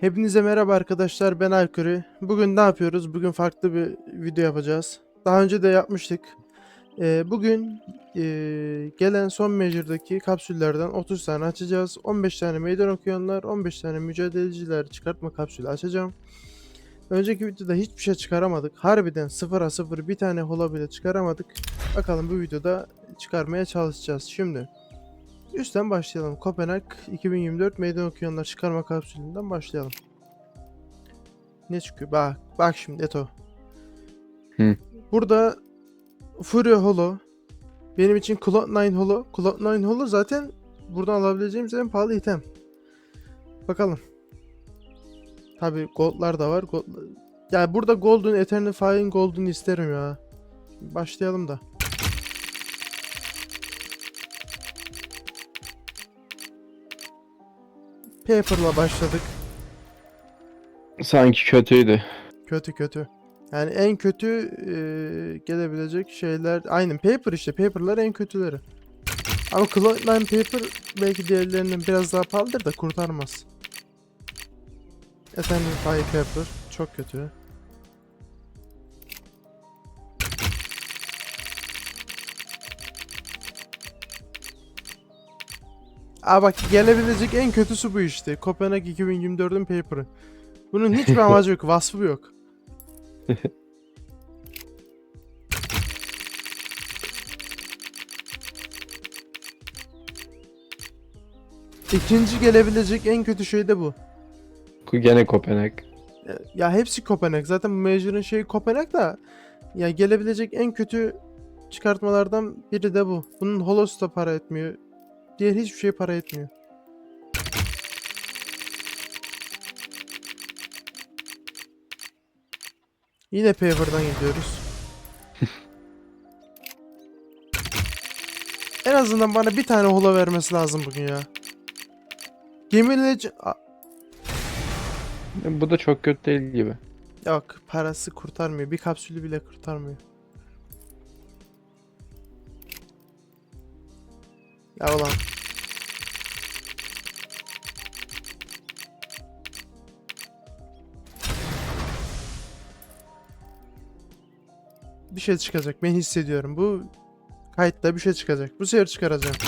Hepinize merhaba arkadaşlar ben Aykırı. Bugün ne yapıyoruz? Bugün farklı bir video yapacağız. Daha önce de yapmıştık. Ee, bugün ee, gelen son Major'daki kapsüllerden 30 tane açacağız. 15 tane meydan okuyanlar, 15 tane mücadeleciler çıkartma kapsülü açacağım. Önceki videoda hiçbir şey çıkaramadık. Harbiden 0'a 0 bir tane hola bile çıkaramadık. Bakalım bu videoda çıkarmaya çalışacağız. Şimdi Üstten başlayalım. Kopenhag 2024 meydan okuyanlar çıkarma kapsülünden başlayalım. Ne çıkıyor? Bak, bak şimdi Eto. Hı. Burada Fury Holo. Benim için Cloud9 Holo. Cloud9 Holo zaten buradan alabileceğimiz en pahalı item. Bakalım. Tabi goldlar da var. Gold... Yani burada Golden, Eternifying Golden isterim ya. Başlayalım da. Paper'la başladık. Sanki kötüydü. Kötü kötü. Yani en kötü e, gelebilecek şeyler aynen paper işte paperlar en kötüleri. Ama Cloud9 paper belki diğerlerinden biraz daha pahalıdır da kurtarmaz. Efendim Fire paper çok kötü. Aa bak gelebilecek en kötüsü bu işte. Kopenhag 2024'ün paper'ı. Bunun hiçbir amacı yok, vasfı yok. İkinci gelebilecek en kötü şey de bu. Gene Kopenhag. Ya- Ya hepsi Kopenhag. Zaten bu Major'ın şeyi Kopenhag da ya gelebilecek en kötü çıkartmalardan biri de bu. Bunun holosu da para etmiyor. Diğer hiçbir şey para etmiyor. Yine Paver'dan gidiyoruz. en azından bana bir tane holo vermesi lazım bugün ya. Gemiyle... Bu da çok kötü değil gibi. Yok parası kurtarmıyor. Bir kapsülü bile kurtarmıyor. Ya ulan. Bir şey çıkacak. Ben hissediyorum. Bu kayıtta bir şey çıkacak. Bu sefer çıkaracağım.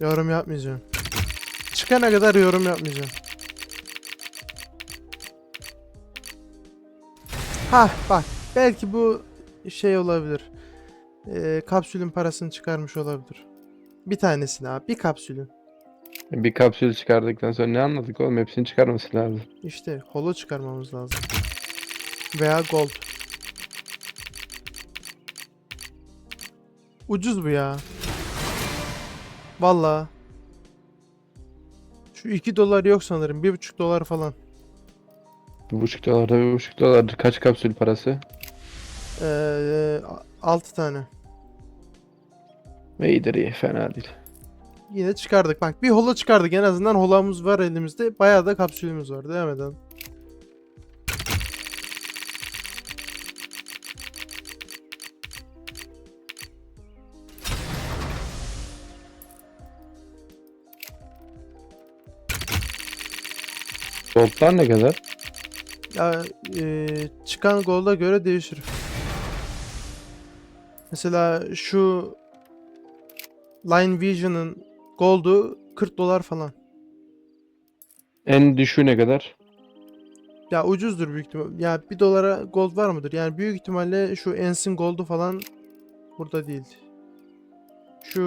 Yorum yapmayacağım. Çıkana kadar yorum yapmayacağım. Ha bak belki bu şey olabilir. Ee, kapsülün parasını çıkarmış olabilir. Bir tanesini abi bir kapsülün. Bir kapsül çıkardıktan sonra ne anladık oğlum? Hepsini çıkarması lazım. İşte holo çıkarmamız lazım. Veya gold. Ucuz bu ya. Valla. Şu 2 dolar yok sanırım. 1,5 dolar falan. Bir buçuk dolar da bir buçuk dolardır. Kaç kapsül parası? Ee, 6 tane. Ve iyidir iyi. Fena değil. Yine çıkardık. Bak bir holo çıkardık. En azından holamız var elimizde. Bayağı da kapsülümüz var. Devam edelim. Goldlar ne kadar? Ya e, çıkan golda göre değişir. Mesela şu Line Vision'ın goldu 40 dolar falan. En düşüğü ne kadar? Ya ucuzdur büyük ihtimal. Ya 1 dolara gold var mıdır? Yani büyük ihtimalle şu Ens'in goldu falan burada değil. Şu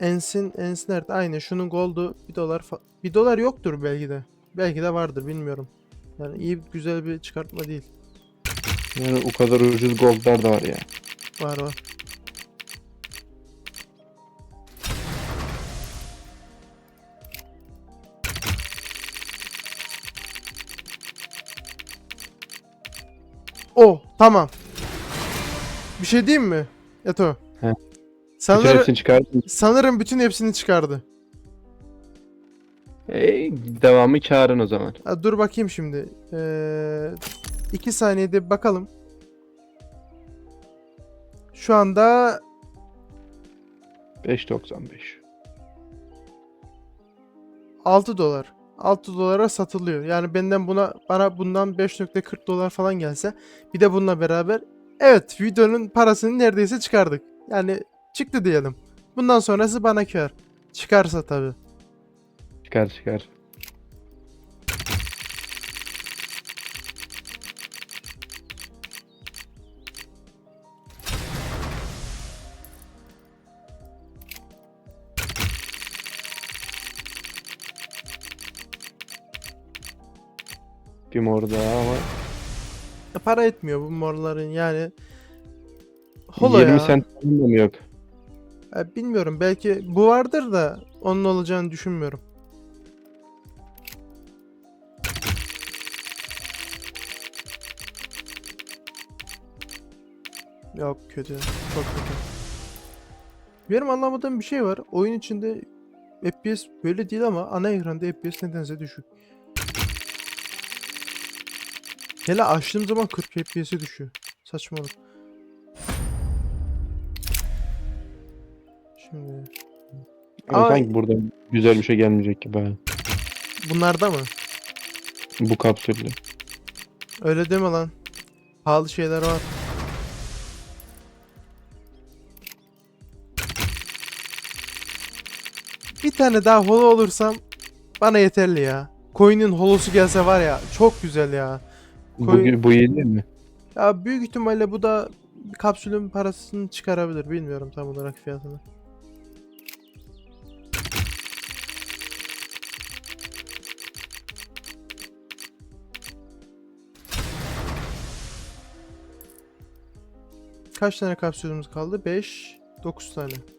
Ens'in Ens nerede? Aynen şunun goldu 1 dolar 1 dolar yoktur belki de. Belki de vardır bilmiyorum. Yani iyi güzel bir çıkartma değil. Yani o kadar ucuz goldlar da var ya. Var var. O tamam. Bir şey diyeyim mi? Eto. He. Bütün Sanırım, hepsini çıkardın. sanırım bütün hepsini çıkardı. E, devamı karın o zaman. Ha, dur bakayım şimdi. Ee, iki saniyede bakalım. Şu anda 5.95. 6 dolar. 6 dolara satılıyor. Yani benden buna bana bundan 5.40 dolar falan gelse bir de bununla beraber evet videonun parasını neredeyse çıkardık. Yani çıktı diyelim. Bundan sonrası bana kar. Çıkarsa tabii. Çıkar çıkar. Bir mor daha ama Para etmiyor bu morların yani. Holo 20 ya. yok? Ya bilmiyorum belki bu vardır da onun olacağını düşünmüyorum. Yok kötü. Çok kötü. Benim anlamadığım bir şey var. Oyun içinde FPS böyle değil ama ana ekranda FPS nedense düşük. Hele açtığım zaman 40 FPS'e düşüyor. Saçmalık. Şimdi Ama Ay. sanki burada güzel bir şey gelmeyecek gibi ha. bunlarda mı? Bu kapsülle. Öyle deme lan. Pahalı şeyler var. Bir tane daha holo olursam bana yeterli ya. Coin'in holosu gelse var ya çok güzel ya. Bu, Koy- bu iyi değil mi? Ya büyük ihtimalle bu da kapsülün parasını çıkarabilir. Bilmiyorum tam olarak fiyatını. Kaç tane kapsülümüz kaldı? 5, 9 tane.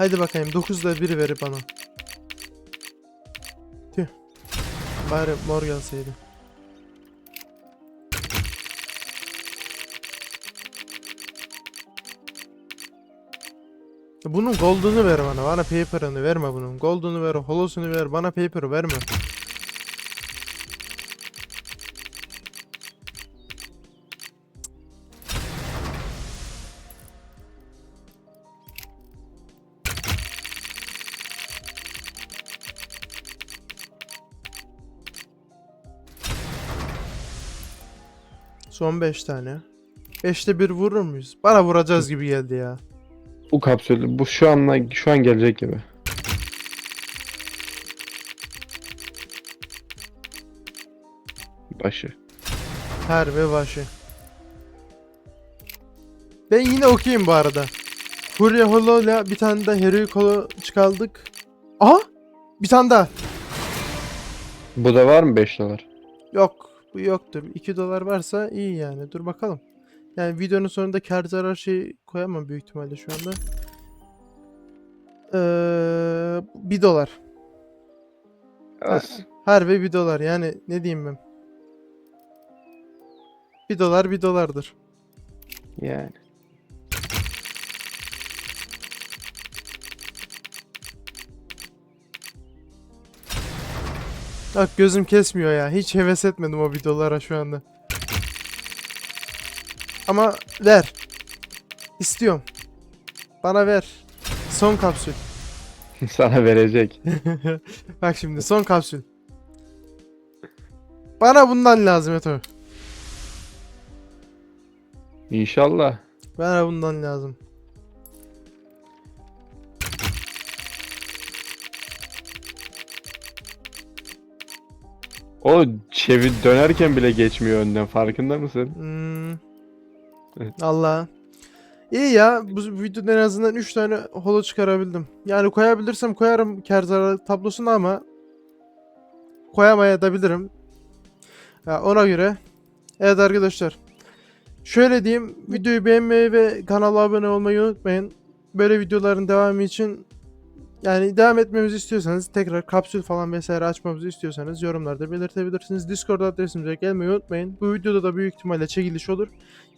Haydi bakayım 9'da biri ver bana. Tüh. Bari mor gelseydi. Bunun gold'unu ver bana. Bana paper'ını verme bunun. Gold'unu ver, holosunu ver. Bana paper'ı verme. Son 5 tane. 5'te bir vurur muyuz? Bana vuracağız gibi geldi ya. Bu kapsül bu şu anla şu an gelecek gibi. Başı. Harbi başı. Ben yine okuyayım bu arada. Furya Holo'yla bir tane de Heroic Holo çıkardık. Aha! Bir tane daha. Bu da var mı 5 dolar? Yok. Bu yoktur. 2 dolar varsa iyi yani. Dur bakalım. Yani videonun sonunda kar zarar şey koyamam büyük ihtimalle şu anda. Ee, 1 dolar. Az. Harbi 1 dolar. Yani ne diyeyim ben. 1 dolar 1 dolardır. Yani. Bak gözüm kesmiyor ya. Hiç heves etmedim o videolara şu anda. Ama ver. İstiyorum. Bana ver. Son kapsül. Sana verecek. Bak şimdi son kapsül. Bana bundan lazım Eto. İnşallah. Bana bundan lazım. O çevir dönerken bile geçmiyor önden farkında mısın? Hmm. Allah. İyi ya. Bu videoda en azından 3 tane holo çıkarabildim. Yani koyabilirsem koyarım kar zarar tablosuna ama koyamayabilirim. Ya ona göre. Evet arkadaşlar. Şöyle diyeyim. Videoyu beğenmeyi ve kanala abone olmayı unutmayın. Böyle videoların devamı için yani devam etmemizi istiyorsanız tekrar kapsül falan vesaire açmamızı istiyorsanız yorumlarda belirtebilirsiniz. Discord adresimize gelmeyi unutmayın. Bu videoda da büyük ihtimalle çekiliş olur.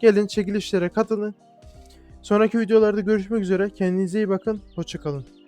Gelin çekilişlere katılın. Sonraki videolarda görüşmek üzere. Kendinize iyi bakın. Hoşçakalın.